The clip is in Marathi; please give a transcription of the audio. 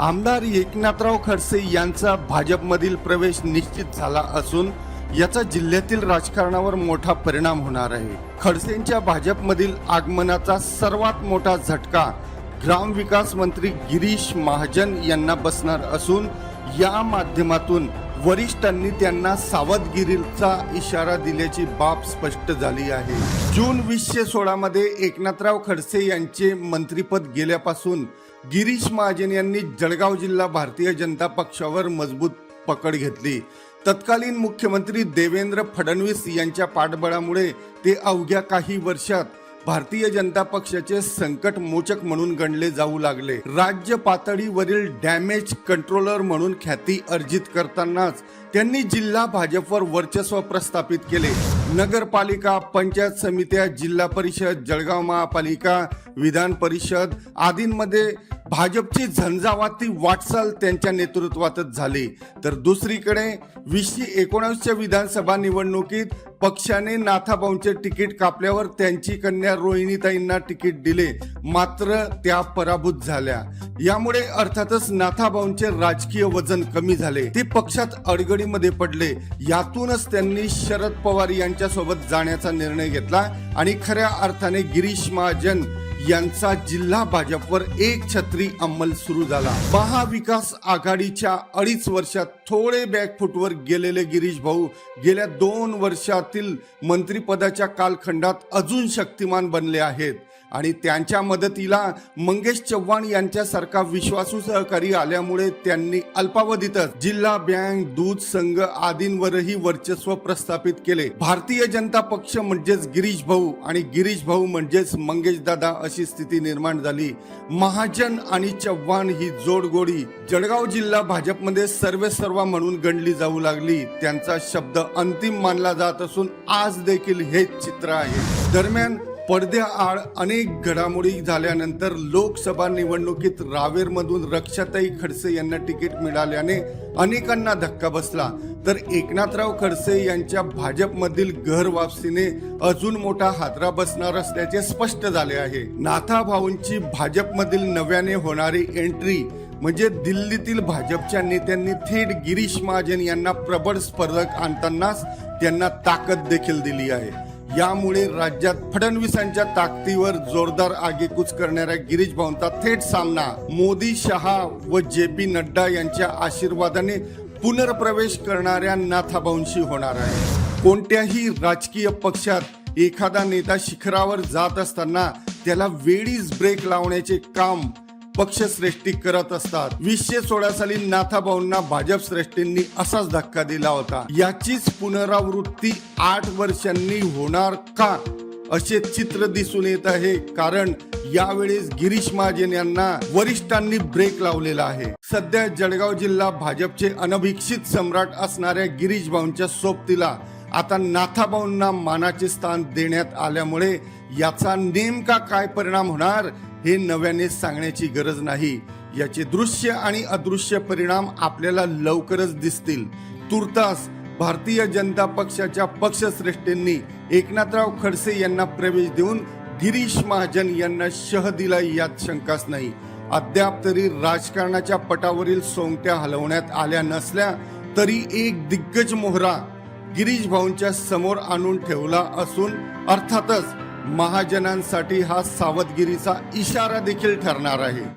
आमदार एकनाथराव खडसे यांचा भाजपमधील प्रवेश निश्चित झाला असून याचा जिल्ह्यातील राजकारणावर मोठा परिणाम होणार आहे. खडसेंच्या भाजपमधील आगमनाचा सर्वात मोठा झटका ग्रामविकास मंत्री गिरीश महाजन यांना बसणार असून या माध्यमातून वरिष्ठांनी त्यांना सावधगिरीचा इशारा दिल्याची बाब स्पष्ट झाली आहे. जून वीसशे सोळामध्ये एकनाथराव खडसे यांचे मंत्रिपद गेल्यापासून गिरीश महाजन यांनी जळगाव जिल्हा भारतीय जनता पक्षावर मजबूत पकड घेतली. तत्कालीन मुख्यमंत्री देवेंद्र फडणवीस यांच्या पाठबळामुळे ते अवघ्या काही वर्षात भारतीय जनता पक्षाचे संकट मोचक म्हणून गणले जाऊ लागले. राज्य पातळीवरील डॅमेज कंट्रोलर म्हणून ख्याती अर्जित करतानाच त्यांनी जिल्हा भाजपवर वर्चस्व प्रस्थापित केले. नगरपालिका पंचायत समित्या जिल्हा परिषद जळगाव महापालिका विधान परिषद आदींमध्ये भाजपची झंझावाती वाटचाल त्यांच्या नेतृत्वातच झाली. तर दुसरीकडे वीसशे एकोणावीसच्या विधानसभा निवडणुकीत पक्षाने नाथाभाऊंचे तिकीट कापल्यावर त्यांची कन्या रोहिणीताईंना तिकीट दिले मात्र त्या पराभूत झाल्या. यामुळे अर्थातच नाथाभाऊंचे राजकीय वजन कमी झाले. ते पक्षात अडगडीमध्ये पडले. यातूनच त्यांनी शरद पवार यांच्यासोबत जाण्याचा निर्णय घेतला आणि खऱ्या अर्थाने गिरीश महाजन यांचा जिल्हा भाजपवर एक छत्री अंमल सुरू झाला. महाविकास आघाडीच्या अडीच वर्षात थोडे बॅकफुटवर गेलेले गिरीश भाऊ गेल्या दोन वर्षातील मंत्रिपदाच्या कालखंडात अजून शक्तिमान बनले आहेत. आणि त्यांच्या मदतीला मंगेश चव्हाण यांच्यासारखा विश्वासू सहकारी आल्यामुळे त्यांनी अल्पावधीतच जिल्हा बँक दूध संघ आदींवरही वर्चस्व प्रस्थापित केले. भारतीय जनता पक्ष म्हणजेच गिरीश भाऊ आणि गिरीश भाऊ म्हणजेच मंगेश दादा अशी स्थिती निर्माण झाली. महाजन आणि चव्हाण ही जोडगोडी जळगाव जिल्हा भाजपमध्ये सर्वे सर्वा म्हणून गणली जाऊ लागली. त्यांचा शब्द अंतिम मानला जात असून आज देखील हेच चित्र आहे. दरम्यान पडद्याआड अनेक घडामोडी झाल्यानंतर लोकसभा निवडणुकीत रावेरमधून रक्षाताई खडसे यांना तिकीट मिळाल्याने अनेकांना धक्का बसला. तर एकनाथराव खडसे यांच्या भाजपमधील घर वापसीने अजून मोठा हादरा बसणार असल्याचे स्पष्ट झाले आहे. नाथा भाऊंची भाजपमधील नव्याने होणारी एंट्री म्हणजे दिल्लीतील भाजपच्या नेत्यांनी थेट गिरीश महाजन यांना प्रबळ स्पर्धक आणतानाच त्यांना ताकद देखील दिली आहे. यामुळे राज्यात फडणवीसांच्या ताकदीवर जोरदार आगेकूच करणाऱ्या गिरीश भाऊंचा थेट सामना. मोदी शहा व जे पी नड्डा यांच्या आशीर्वादाने पुनर्प्रवेश करणाऱ्या नाथाभाऊंशी होणार आहे. कोणत्याही राजकीय पक्षात एखादा नेता शिखरावर जात असताना त्याला वेळीच ब्रेक लावण्याचे काम पक्ष श्रेष्ठी करत असतात. वीसशे सोळा साली नाथाभाऊंना भाजप श्रेष्ठींनी असाच धक्का दिला होता. याचीच पुनरावृत्ती आठ वर्षांनी होणार का? असे चित्र दिसून येत आहे. कारण यावेळेस गिरीश महाजन यांना वरिष्ठांनी ब्रेक लावलेला आहे. सध्या जळगाव जिल्हा भाजपचे अनभिक्षित सम्राट असणाऱ्या गिरीश भाऊंच्या सोबतीला आता नाथाभाऊंना मानाचे स्थान देण्यात आल्यामुळे याचा नेमका काय परिणाम होणार? हे नव्याने सांगण्याची गरज नाही. याचे दृश्य आणि अदृश्य परिणाम आपल्याला लवकरच दिसतील. तुर्तास भारतीय जनता पक्षाच्या पक्षश्रेष्ठींनी एकनाथराव खडसे यांना प्रवेश देऊन गिरीश महाजन यांना शह दिला यात शंकाच नाही. अद्याप तरी राजकारणाच्या पटावरील सोंगट्या हलवण्यात आल्या नसल्या तरी एक दिग्गज मोहरा गिरीश भाऊंच्या समोर आणून ठेवला असून अर्थातच महाजनांसाठी हा सावधगिरीचा इशारा देखील ठरणार आहे.